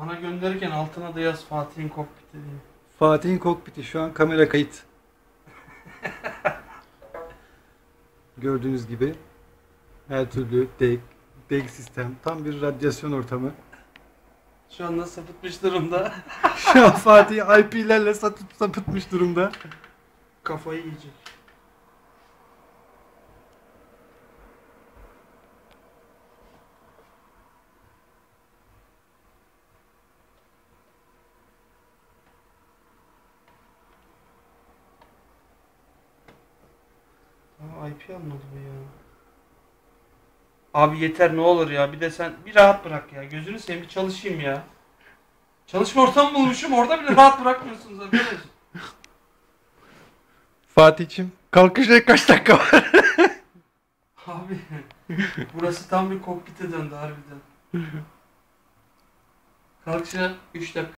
Bana gönderirken altına da yaz Fatih'in kokpiti diye. Fatih'in kokpiti şu an kamera kayıt. Gördüğünüz gibi her türlü dek, dek sistem tam bir radyasyon ortamı. Şu anda sapıtmış durumda. Şu an Fatih IP'lerle sapıtmış durumda. Kafayı yiyecek. IP almadı bu ya. Abi yeter ne olur ya. Bir de sen bir rahat bırak ya. Gözünü seveyim bir çalışayım ya. Çalışma ortamı bulmuşum. Orada bile rahat bırakmıyorsunuz arkadaş. Fatih'cim kalkışa kaç dakika var? Abi burası tam bir kokpite döndü harbiden. Kalkışa 3 dakika.